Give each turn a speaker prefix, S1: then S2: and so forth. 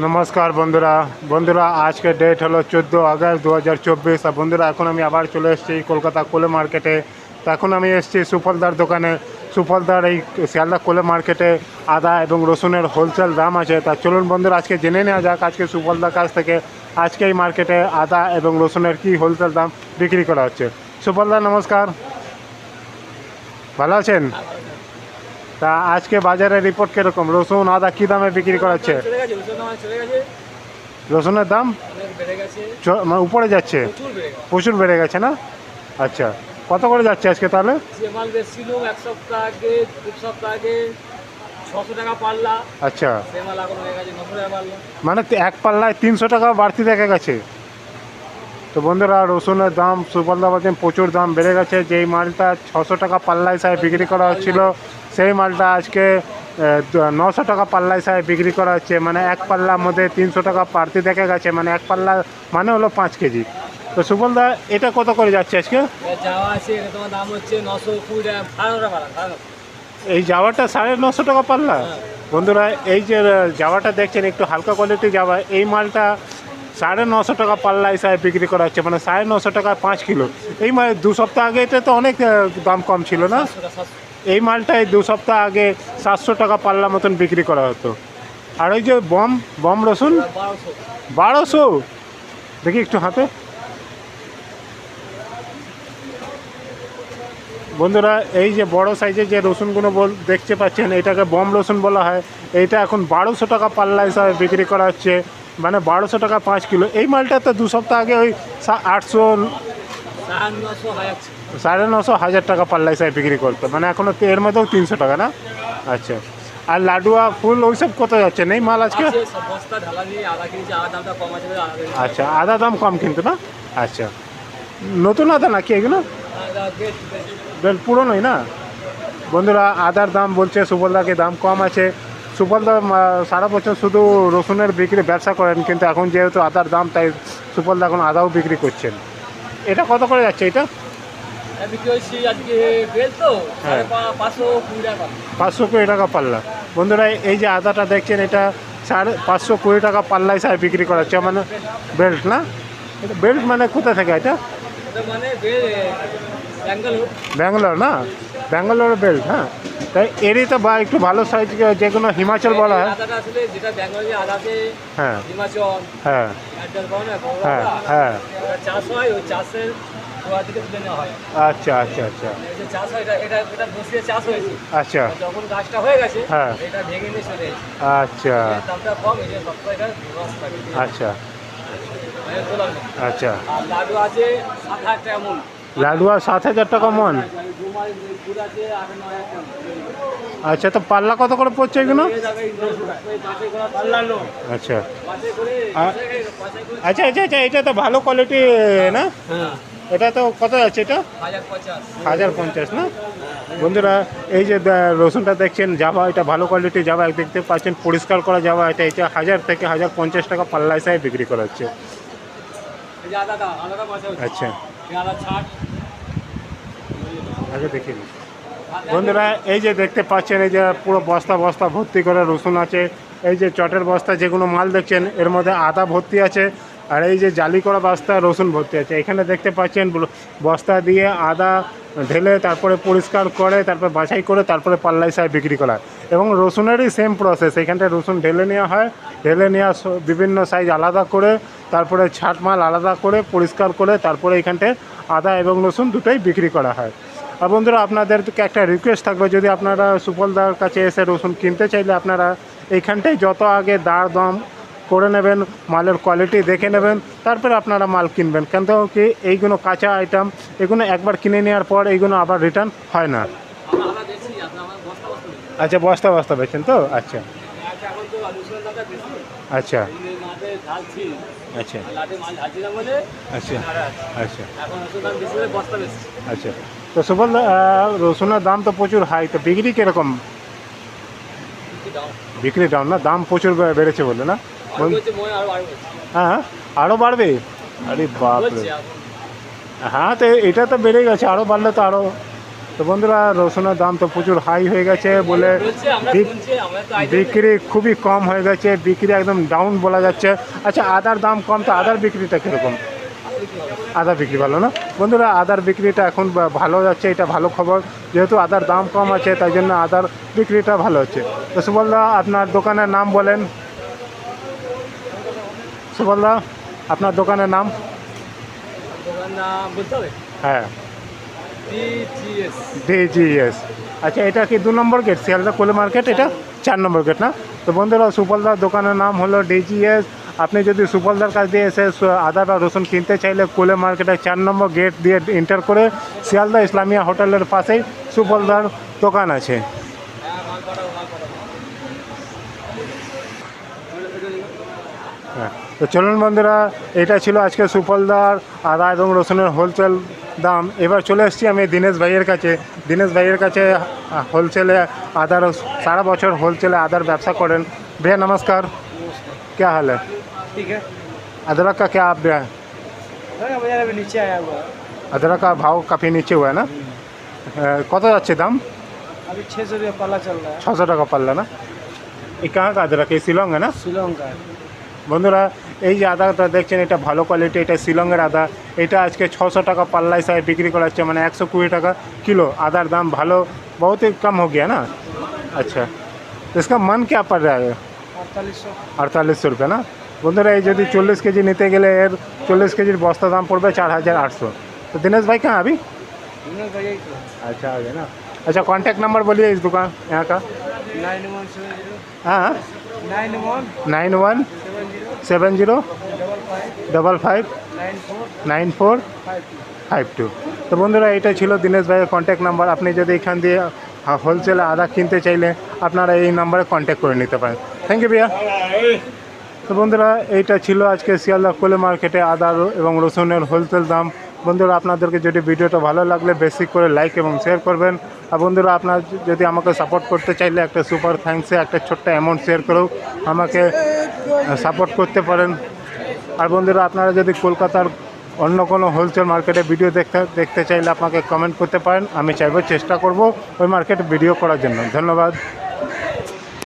S1: নমস্কার বন্ধুরা। বন্ধুরা, আজকে ডেট হলো চোদ্দ আগস্ট দু হাজার চব্বিশ। আর বন্ধুরা, এখন আমি আবার চলে এসেছি কলকাতা কোলে মার্কেটে এখন আমি এসেছি সুফলদার দোকানে। সুফলদার এই শিয়ালদা কোলে মার্কেটে আদা এবং রসুনের হোলসেল দাম আছে। তা চলুন বন্ধুরা, আজকে জেনে নেওয়া যাক আজকে সুফলদার কাছ থেকে আজকে এই মার্কেটে আদা এবং রসুনের কি হোলসেল দাম বিক্রি করা হচ্ছে। সুফলদার নমস্কার। ভালো আছেন? তা আজকে বাজারে রিপোর্ট কীরকম? রসুন আদা কী দামে বিক্রি করা হচ্ছে
S2: চলে গেছে রসুন আমার চলে গেছে।
S1: রসুনের দাম? মানে উপরে যাচ্ছে?
S2: প্রচুর বেড়ে গেছে।
S1: না? আচ্ছা কত করে যাচ্ছে আজকে তাহলে?
S2: এক সপ্তাহ আগে দু সপ্তাহ আগে
S1: আচ্ছা। মানে এক পাল্লায় তিনশো টাকা বাড়তি দেখা গেছে। তো বন্ধুরা রসুনের দাম সুপারদা বলছেন প্রচুর দাম বেড়ে গেছে। যেই মালটা ছশো টাকা পাল্লা হিসাবে বিক্রি করা হচ্ছিল সেই মালটা আজকে নশো টাকা পাল্লা হিসাবে বিক্রি করা হচ্ছে মানে এক পাল্লার মধ্যে তিনশো টাকা বাড়তি দেখা গেছে। মানে এক পাল্লা মানে হলো পাঁচ কেজি। তো সুবলদা এটা কত করে যাচ্ছে আজকে?
S2: যাওয়া আছে তোমার দাম হচ্ছে নশো কুড়ি টাকা
S1: এই জাওয়াটা সাড়ে নশো টাকা পাল্লা?
S2: হ্যাঁ।
S1: বন্ধুরা এই যে জাওয়াটা দেখছেন একটু হালকা কোয়ালিটি জাওয়া এই মালটা সাড়ে নশো টাকা পাল্লা হিসাবে বিক্রি করা হচ্ছে মানে সাড়ে নশো টাকা পাঁচ কিলো। এই মাল দু সপ্তাহ আগে এটা তো অনেক দাম কম ছিল না? এই মালটা এই দু সপ্তাহ আগে সাতশো টাকা পাল্লা মতন বিক্রি করা হতো। আর ওই যে বম বম রসুন?
S2: বারোশো।
S1: দেখি একটু হাতে। বন্ধুরা, এই যে বড় সাইজের যে রসুনগুলো বল, দেখতে পাচ্ছেন, এটাকে বম রসুন বলা হয়। এইটা এখন বারোশো টাকা পাল্লা হিসাবে বিক্রি করা হচ্ছে। মানে বারোশো টাকা পাঁচ কিলো। এই মালটা তো দু সপ্তাহ আগে ওই আটশো
S2: সাড়ে নশো হাজার
S1: টাকা পাল্লা হিসাবে বিক্রি করতো। মানে এখনও এর মধ্যেও তিনশো টাকা না? আচ্ছা। আর লাডুয়া ফুল ওইসব কত যাচ্ছে? নেই মাল আজকে? আচ্ছা আদা দাম কম কিন্তু না? আচ্ছা। নতুন আদা নাকি এগুলো? পুরনোই না? বন্ধুরা আদার দাম বলছে সুফলদাকে দাম কম আছে। সুফলদা সারা বছর শুধু রসুনের বিক্রি ব্যবসা করেন কিন্তু এখন যেহেতু আদার দাম তাই সুফলদা এখন আদাও বিক্রি করছেন। এটা কত করে যাচ্ছে এটা? হ্যাঁ।
S2: পাঁচশো কুড়ি টাকা। পাল্লা।
S1: বন্ধুরা এই যে আদাটা দেখছেন এটা সাড়ে পাঁচশো কুড়ি টাকা পাল্লা হিসাবে বিক্রি করা হচ্ছে মানে বেল্ট না? এটা বেল্ট মানে কোথা থেকে এটা?
S2: মানে ব্যাঙ্গালোর।
S1: না? ব্যাঙ্গালোর বেল্ট হ্যাঁ? তাই এরই তো বা একটু ভালো সাইজ যে কোনো হিমাচল বলা হয়। হ্যাঁ। হ্যাঁ। হ্যাঁ হ্যাঁ।
S2: চাষ হয় ওই চাষের
S1: আচ্ছা আচ্ছা আচ্ছা। আচ্ছা।
S2: যখন গাছটা হয়ে গেছে
S1: হ্যাঁ।
S2: এটা ভেঙে নিয়ে চলে
S1: আচ্ছা।
S2: দামটা কম এটা
S1: আচ্ছা।
S2: নেই।
S1: আচ্ছা।
S2: আর লাডু আছে সাত হাজার টাকা মন।
S1: লাডুয়া সাত হাজার টাকা মন?
S2: আছে
S1: আচ্ছা তো পাল্লা কত করে পড়ছে এগুলো?
S2: যাবে
S1: আচ্ছা আচ্ছা আচ্ছা আচ্ছা এটা তো ভালো কোয়ালিটি না? এটা তো কত যাচ্ছে এটা?
S2: হাজার পঞ্চাশ,
S1: না? বন্ধুরা, এই যে রসুনটা দেখছেন জাভা এটা ভালো কোয়ালিটি জাভা দেখতে পাচ্ছেন, পরিষ্কার করা জাভা এটা এটা হাজার থেকে হাজার পঞ্চাশ টাকা পাল্লা হিসাবে বিক্রি করা হচ্ছে। আচ্ছা। বন্ধুরা, এই যে দেখতে পাচ্ছেন, এই যে পুরো বস্তা বস্তা ভর্তি করে রসুন আছে। এই যে চটের বস্তা যেগুলো মাল দেখছেন, এর মধ্যে আদা ভর্তি আছে। আর এই যে জালি করা বস্তা, রসুন ভর্তি আছে। এখানে দেখতে পাচ্ছেন বস্তা দিয়ে আদা ঢেলে, তারপরে পরিষ্কার করে, তারপরে বাছাই করে, তারপরে পাল্লা হিসাবে বিক্রি করা এবং রসুনেরই সেম প্রসেস এখানটায় রসুন ঢেলে নেওয়া হয়। ঢেলে নেওয়া বিভিন্ন সাইজ আলাদা করে তারপরে ছাট মাল আলাদা করে, পরিষ্কার করে, তারপরে এখানটায় আদা এবং রসুন দুটোই বিক্রি করা হয়। আর বন্ধুরা, আপনাদেরকে একটা রিকোয়েস্ট থাকবে, যদি আপনারা সুফলদার কাছে এসে রসুন কিনতে চাইলে আপনারা এইখানটায় যত আগে দার দম করে নেবেন, মালের কোয়ালিটি দেখে নেবেন, তারপরে আপনারা মাল কিনবেন। কেন কি এইগুলো কাঁচা আইটেম এগুলো একবার কিনে নেওয়ার পর এইগুলো আবার রিটার্ন হয় না। আচ্ছা বস্তা বস্তা বেছেন তো? আচ্ছা। আচ্ছা। আচ্ছা। আচ্ছা। আচ্ছা। আচ্ছা। তো সুফল রসুনের দাম তো প্রচুর হাই তো বিক্রি কীরকম? বিক্রি দাম না, দাম প্রচুর বেড়েছে বলে না?
S2: আরও
S1: হ্যাঁ আরও বাড়বে? আরে
S2: বলছে
S1: হ্যাঁ তো এটা তো বেড়ে গেছে আরও বাড়লে তো আরও তো বন্ধুরা রসুনের দাম তো প্রচুর হাই হয়ে গেছে বলে। বিক্রি খুবই কম হয়ে গেছে বিক্রি একদম ডাউন বলা যাচ্ছে। আচ্ছা আদার দাম কম তো আদার বিক্রিটা কীরকম? আদা বিক্রি ভালো না? বন্ধুরা আদার বিক্রিটা এখন ভালো যাচ্ছে এটা ভালো খবর। যেহেতু আদার দাম কম আছে তাই জন্য আদার বিক্রিটা ভালো হচ্ছে। তো সুবলদা আপনার দোকানের নাম বলেন। সুবলদা আপনার দোকানের নাম? হ্যাঁ।
S2: ডিজিএস
S1: আচ্ছা এটা কি দু নম্বর গেট শিয়ালদা কোলে মার্কেট এটা চার নম্বর গেট না? তো বন্ধুরা সুপলদার দোকানের নাম হলো ডিজিএস আপনি যদি সুপলদার কাছ দিয়ে এসে আদা বা রসুন কিনতে চাইলে কোলে মার্কেটের চার নম্বর গেট দিয়ে এন্টার করে শিয়ালদা ইসলামিয়া হোটেলের পাশেই সুপলদার দোকান আছে। হ্যাঁ তো চলুন বন্ধুরা, এটা ছিল আজকে সুফলদার আদা এবং রসুনের হোলসেল দাম এবার চলে এসেছি আমি দীনেশ ভাইয়ের কাছে দীনেশ ভাইয়ের কাছে হোলসেলে আদার সারা বছর হোলসেলে আদার ব্যবসা করেন भैया नमस्कार क्या हाल है
S2: ঠিক আছে
S1: अदरक का क्या आप
S2: বাজার अभी नीचे आया हुआ है
S1: अदरक का भाव काफ़ी नीचे हुआ है ना अ, কত যাচ্ছে দাম
S2: अभी छः सौ रुपया पल्ला चल रहा है
S1: ছশো টাকা পাল্লা না এই কাহা কা अदरक এই শিলং है ना
S2: शिलोंग का है
S1: বন্ধুরা এই যে আদাটা দেখছেন এটা ভালো কোয়ালিটি এটা শিলংয়ের আদা এটা আজকে ছশো টাকা পাল্লা হিসাবে বিক্রি করা হচ্ছে মানে একশো কুড়ি টাকা কিলো আদার দাম ভালো बहुत ही कम हो गया ना अच्छा तो इसका मन क्या पड़ रहा है
S2: अड़तालीस सौ
S1: আটতাল্লিশশো রুপয়ে না বন্ধুরা এই যদি চল্লিশ কেজি নিতে গেলে এর চল্লিশ কেজির বস্তা দাম পড়বে চার হাজার আটশো तो दिनेश भाई कहाँ अभी
S2: भैया
S1: अच्छा आ गए ना अच्छा कांटेक्ट नंबर बोलिए इस दुकान यहाँ का
S2: नाइन वन सेवन जीरो
S1: हाँ
S2: nine one
S1: nine one
S2: Seven zero
S1: double five
S2: nine four
S1: five two তো বন্ধুরা এইটা ছিল দীনেশ ভাইয়ের কন্ট্যাক্ট নাম্বার আপনি যদি এখান দিয়ে হোলসেলে আদা কিনতে চাইলে আপনারা এই নাম্বারে কন্ট্যাক্ট করে নিতে পারেন। থ্যাংক ইউ ভাইয়া তো বন্ধুরা, এইটা ছিল আজকে শিয়ালদা কোলে মার্কেটে আদা এবং রসুনের হোলসেল দাম। বন্ধুরা, আপনাদেরকে যদি ভিডিওটা ভালো লাগলে বেশি করে লাইক এবং শেয়ার করবেন। আর বন্ধুরা, আপনার যদি আমাকে সাপোর্ট করতে চাইলে একটা সুপার থ্যাংকসে একটা ছোট্ট অ্যামাউন্ট শেয়ার করেও আমাকে সাপোর্ট করতে পারেন। আর বন্ধুরা, আপনারা যদি কলকাতার অন্য কোনো হোলসেল মার্কেটে ভিডিও দেখতে দেখতে চাইলে আপনাকে কমেন্ট করতে পারেন। আমি চাইব চেষ্টা করব ওই মার্কেটে ভিডিও করার জন্য। ধন্যবাদ।